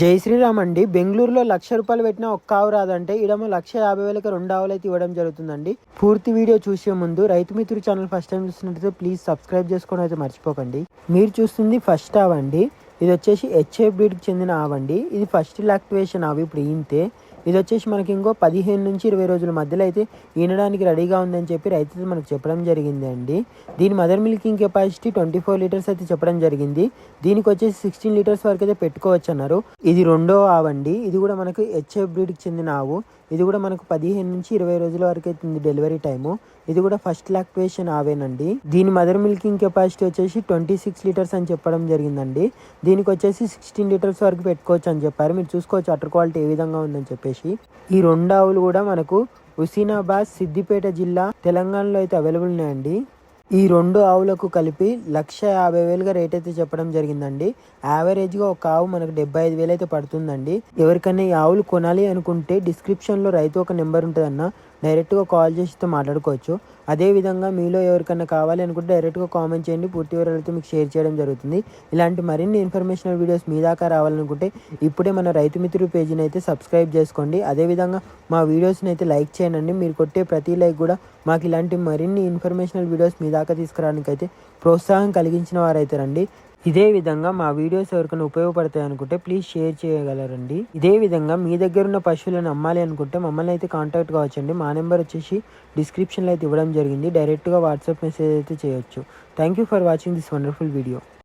జై శ్రీరామ్ అండి. బెంగళూరులో లక్ష రూపాయలు పెట్టిన ఒక్క ఆవు రాదంటే ఇడమ లక్ష యాభై వేలకి రెండు ఆవులు అయితే ఇవ్వడం జరుగుతుందండి. పూర్తి వీడియో చూసే ముందు రైతు మిత్రుడు ఛానల్ ఫస్ట్ టైం చూస్తున్నట్లయితే ప్లీజ్ సబ్స్క్రైబ్ చేసుకోవడం అయితే మర్చిపోకండి. మీరు చూస్తుంది ఫస్ట్ ఆవ్ అండి. ఇది వచ్చేసి హెచ్ఏ బ్రీడ్కి చెందిన ఆవండి ఇది ఫస్ట్ లాక్టివేషన్ ఆవు ఇప్పుడు ఈంతే. ఇది వచ్చేసి మనకి ఇంకో పదిహేను నుంచి ఇరవై రోజుల మధ్యలో అయితే ఈనడానికి రెడీగా ఉందని చెప్పి రైతులు మనకు చెప్పడం జరిగింది అండి. దీని mother milking capacity twenty four litres అయితే చెప్పడం జరిగింది. దీనికి వచ్చేసి సిక్స్టీన్ లీటర్స్ వరకు అయితే పెట్టుకోవచ్చు అన్నారు. ఇది రెండో ఆవండి ఇది కూడా మనకు హెచ్ఎఫ్ బ్రీడ్కి చెందిన ఆవు. ఇది కూడా మనకు పదిహేను నుంచి ఇరవై రోజుల వరకు అవుతుంది డెలివరీ టైము ఇది కూడా ఫస్ట్ లాక్టివేషన్ ఆవేనండి. దీని మదర్ మిల్కింగ్ కెపాసిటీ వచ్చేసి ట్వంటీ సిక్స్ లీటర్స్ అని చెప్పడం జరిగిందండి. దీనికి వచ్చేసి సిక్స్టీన్ లీటర్స్ వరకు పెట్టుకోవచ్చు అని చెప్పారు. మీరు చూసుకోవచ్చు అటర్ క్వాలిటీ ఏ విధంగా ఉందని చెప్పేసి. ఈ రెండు ఆవులు కూడా మనకు హుసీనాబాద్ సిద్దిపేట జిల్లా తెలంగాణలో అయితే అవైలబుల్ ఉన్నాయండి. ఈ రెండు ఆవులకు కలిపి లక్ష యాభై వేలుగా రేట్ అయితే చెప్పడం జరిగిందండి. యావరేజ్గా ఒక ఆవు మనకు డెబ్బై ఐదు వేలు అయితే పడుతుందండి. ఎవరికైనా ఈ ఆవులు కొనాలి అనుకుంటే డిస్క్రిప్షన్లో రైతు ఒక నెంబర్ ఉంటుందన్న డైరెక్ట్గా కాల్ చేసి మాట్లాడుకోవచ్చు. అదేవిధంగా మీలో ఎవరికైనా కావాలి అనుకుంటే డైరెక్ట్గా కామెంట్ చేయండి. పూర్తి వివరాలతో మీకు షేర్ చేయడం జరుగుతుంది. ఇలాంటి మరిన్ని ఇన్ఫర్మేషనల్ వీడియోస్ మీ దాకా రావాలనుకుంటే ఇప్పుడే మన రైతు మిత్రుడు పేజీని అయితే సబ్స్క్రైబ్ చేసుకోండి. అదేవిధంగా మా వీడియోస్ని అయితే లైక్ చేయండి. మీరు కొట్టే ప్రతి లైక్ కూడా మాకు ఇలాంటి మరిన్ని ఇన్ఫర్మేషనల్ వీడియోస్ మీ దాకా తీసుకురావడానికి అయితే ప్రోత్సాహం కలిగించిన వారైతే రండి. ఇదే విధంగా మా వీడియోస్ ఎవరికైనా ఉపయోగపడతాయి అనుకుంటే ప్లీజ్ షేర్ చేయగలరండి. ఇదే విధంగా మీ దగ్గర ఉన్న పశువులను అమ్మాలి అనుకుంటే మమ్మల్ని అయితే కాంటాక్ట్ కావచ్చండి. మా నెంబర్ వచ్చేసి డిస్క్రిప్షన్లో అయితే ఇవ్వడం జరిగింది. డైరెక్ట్గా వాట్సాప్ మెసేజ్ అయితే చేయొచ్చు. Thank you for watching this wonderful video